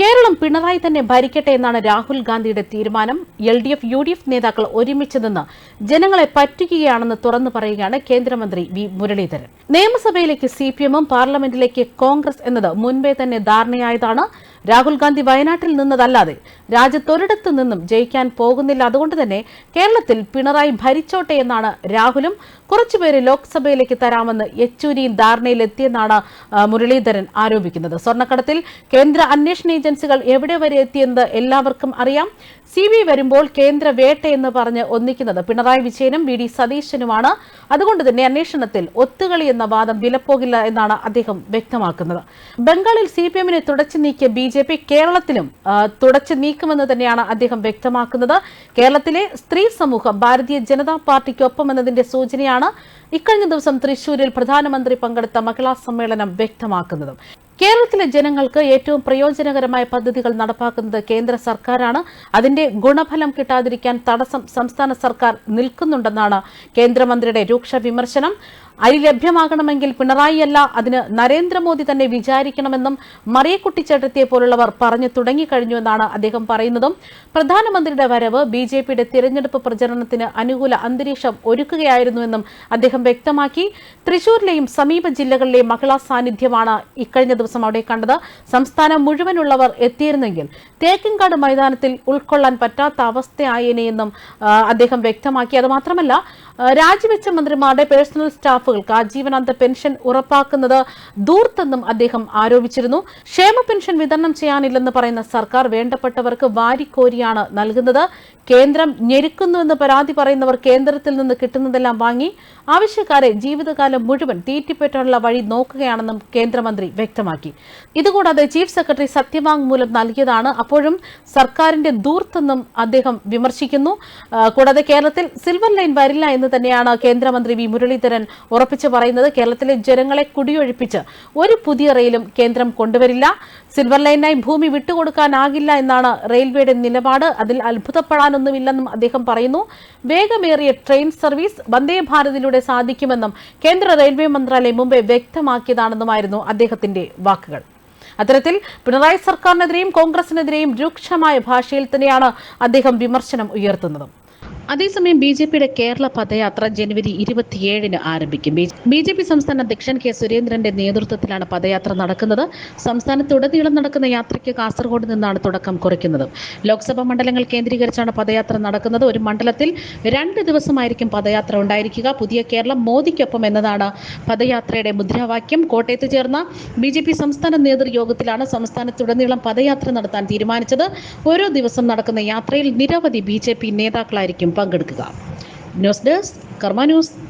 കേരളം പിണറായി തന്നെ ഭരിക്കട്ടെ എന്നാണ് രാഹുൽ ഗാന്ധിയുടെ തീരുമാനം. L D F U D F നേതാക്കൾ ഒരുമിച്ച് നിന്ന് ജനങ്ങളെ പറ്റിക്കുകയാണെന്ന് തുറന്നു പറയുകയാണ് കേന്ദ്രമന്ത്രി വി മുരളീധരൻ. നിയമസഭയിലേക്ക് സി പി എമ്മും പാർലമെന്റിലേക്ക് കോൺഗ്രസ് എന്നത് മുൻപേ തന്നെ ധാരണയായതാണ്. രാഹുൽ ഗാന്ധി വയനാട്ടിൽ നിന്നതല്ലാതെ രാജ്യത്തൊരിടത്തു നിന്നും ജയിക്കാൻ പോകുന്നില്ല. അതുകൊണ്ട് തന്നെ കേരളത്തിൽ പിണറായി ഭരിച്ചോട്ടെ എന്നാണ് രാഹുലും. കുറച്ചുപേര് ലോക്സഭയിലേക്ക് തരാമെന്ന് യെച്ചൂരിയും ധാരണയിലെത്തിയെന്നാണ് മുരളീധരൻ ആരോപിക്കുന്നത്. സ്വർണക്കടത്തിൽ കേന്ദ്ര അന്വേഷണ ഏജൻസികൾ എവിടെ വരെ എത്തിയെന്ന് എല്ലാവർക്കും അറിയാം. സി ബി വരുമ്പോൾ കേന്ദ്ര വേട്ട എന്ന് പറഞ്ഞ് ഒന്നിക്കുന്നത് പിണറായി വിജയനും വി ഡി സതീശനുമാണ്. അതുകൊണ്ട് തന്നെ അന്വേഷണത്തിൽ ഒത്തുകളി എന്ന വാദം വിലപ്പോകില്ല എന്നാണ് അദ്ദേഹം വ്യക്തമാക്കുന്നത്. ബംഗാളിൽ സി പി എമ്മിനെ തുടച്ചു നീക്കിയ ബി ജെ പി കേരളത്തിലും തുടച്ചു നീക്കുമെന്ന് തന്നെയാണ് അദ്ദേഹം വ്യക്തമാക്കുന്നത്. കേരളത്തിലെ സ്ത്രീ സമൂഹം ഭാരതീയ ജനതാ പാർട്ടിക്കൊപ്പം എന്നതിന്റെ സൂചനയാണ് ഇക്കഴിഞ്ഞ ദിവസം തൃശൂരിൽ പ്രധാനമന്ത്രി പങ്കെടുത്ത മഹിളാ സമ്മേളനം വ്യക്തമാക്കുന്നതും. കേരളത്തിലെ ജനങ്ങൾക്ക് ഏറ്റവും പ്രയോജനകരമായ പദ്ധതികൾ നടപ്പാക്കുന്നത് കേന്ദ്ര സർക്കാരാണ്. അതിന്റെ ഗുണഫലം കിട്ടാതിരിക്കാൻ തടസ്സം സംസ്ഥാന സർക്കാർ നിൽക്കുന്നുണ്ടെന്നാണ് കേന്ദ്രമന്ത്രിയുടെ രൂക്ഷ വിമർശനം. അരി ലഭ്യമാകണമെങ്കിൽ പിണറായിയല്ല അതിന് നരേന്ദ്രമോദി തന്നെ വിചാരിക്കണമെന്നും മറിയക്കുട്ടി ചേട്ടത്തിയെ പോലുള്ളവർ പറഞ്ഞു തുടങ്ങിക്കഴിഞ്ഞുവെന്നാണ് അദ്ദേഹം പറയുന്നതും. പ്രധാനമന്ത്രിയുടെ വരവ് ബി ജെ പിയുടെ തിരഞ്ഞെടുപ്പ് പ്രചരണത്തിന് അനുകൂല അന്തരീക്ഷം ഒരുക്കുകയായിരുന്നുവെന്നും അദ്ദേഹം വ്യക്തമാക്കി. തൃശൂരിലെയും സമീപ ജില്ലകളിലെയും മഹിളാ സാന്നിധ്യമാണ് ഇക്കഴിഞ്ഞ ദിവസം അവിടെ കണ്ടത്. സംസ്ഥാനം മുഴുവനുള്ളവർ എത്തിയിരുന്നെങ്കിൽ തേക്കിൻകാട് മൈതാനത്തിൽ ഉൾക്കൊള്ളാൻ പറ്റാത്ത അവസ്ഥയായേനെയെന്നും അദ്ദേഹം വ്യക്തമാക്കി. അതുമാത്രമല്ല രാജിവെച്ച മന്ത്രിമാരുടെ പേഴ്സണൽ സ്റ്റാഫുകൾക്ക് ആജീവനാന്ത പെൻഷൻ ഉറപ്പാക്കുന്നത് ദൂർത്തെന്നും അദ്ദേഹം ആരോപിച്ചിരുന്നു. ക്ഷേമ പെൻഷൻ വിതരണം ചെയ്യാനില്ലെന്ന് പറയുന്ന സർക്കാർ വേണ്ടപ്പെട്ടവർക്ക് വാരിക്കോരിയാണ് നൽകുന്നത്. കേന്ദ്രം ഞെരുക്കുന്നുവെന്ന് പരാതി പറയുന്നവർ കേന്ദ്രത്തിൽ നിന്ന് കിട്ടുന്നതെല്ലാം വാങ്ങി ആവശ്യക്കാരെ ജീവിതകാലം മുഴുവൻ തീറ്റിപ്പറ്റാനുള്ള വഴി നോക്കുകയാണെന്നും കേന്ദ്രമന്ത്രി വ്യക്തമാക്കി. ഇതുകൂടാതെ ചീഫ് സെക്രട്ടറി സത്യവാങ്മൂലം നൽകിയതാണ്. അപ്പോഴും സർക്കാരിന്റെ ദൂർത്തെന്നും അദ്ദേഹം വിമർശിക്കുന്നു. കൂടാതെ കേരളത്തിൽ സിൽവർ ലൈൻ വരില്ല എന്ന് തന്നെയാണ് കേന്ദ്രമന്ത്രി വി മുരളീധരൻ ഉറപ്പിച്ചു പറയുന്നത് കേരളത്തിലെ ജനങ്ങളെ കുടിയൊഴിപ്പിച്ച് ഒരു പുതിയ റെയിലും കേന്ദ്രം കൊണ്ടുവരില്ല. സിൽവർ ലൈനായി ഭൂമി വിട്ടുകൊടുക്കാനാകില്ല എന്നാണ് റെയിൽവേയുടെ നിലപാട്. അതിൽ അത്ഭുതപ്പെടാനൊന്നുമില്ലെന്നും അദ്ദേഹം പറയുന്നു. വേഗമേറിയ ട്രെയിൻ സർവീസ് വന്ദേ ഭാരതിലൂടെ സാധിക്കുമെന്നും കേന്ദ്ര റെയിൽവേ മന്ത്രാലയം മുംബൈ വ്യക്തമാക്കിയതാണെന്നുമായിരുന്നു അദ്ദേഹത്തിന്റെ വാക്കുകൾ. അത്തരത്തിൽ പിണറായി സർക്കാരിനെതിരെയും കോൺഗ്രസിനെതിരെയും രൂക്ഷമായ ഭാഷയിൽ തന്നെയാണ് അദ്ദേഹം വിമർശനം ഉയർത്തുന്നത്. അതേസമയം ബി ജെ പിയുടെ കേരള പദയാത്ര ജനുവരി ഇരുപത്തിയേഴിന് ആരംഭിക്കും. ബി ജെ പി സംസ്ഥാന അധ്യക്ഷൻ കെ സുരേന്ദ്രന്റെ നേതൃത്വത്തിലാണ് പദയാത്ര നടക്കുന്നത്. സംസ്ഥാനത്തുടനീളം നടക്കുന്ന യാത്രയ്ക്ക് കാസർഗോഡ് നിന്നാണ് തുടക്കം കുറിക്കുന്നത്. ലോക്സഭാ മണ്ഡലങ്ങൾ കേന്ദ്രീകരിച്ചാണ് പദയാത്ര നടക്കുന്നത്. ഒരു മണ്ഡലത്തിൽ രണ്ട് ദിവസമായിരിക്കും പദയാത്ര ഉണ്ടായിരിക്കുക. പുതിയ കേരളം മോദിക്കൊപ്പം എന്നതാണ് പദയാത്രയുടെ മുദ്രാവാക്യം. കോട്ടയത്ത് ചേർന്ന ബി ജെ പി സംസ്ഥാന നേതൃയോഗത്തിലാണ് സംസ്ഥാനത്തുടനീളം പദയാത്ര നടത്താൻ തീരുമാനിച്ചത്. ഓരോ ദിവസം നടക്കുന്ന യാത്രയിൽ നിരവധി ബി ജെ പി നേതാക്കളായിരിക്കും പങ്കെടുക്കുക ന്യൂസ് ഡെസ്ക് കർമ്മ ന്യൂസ്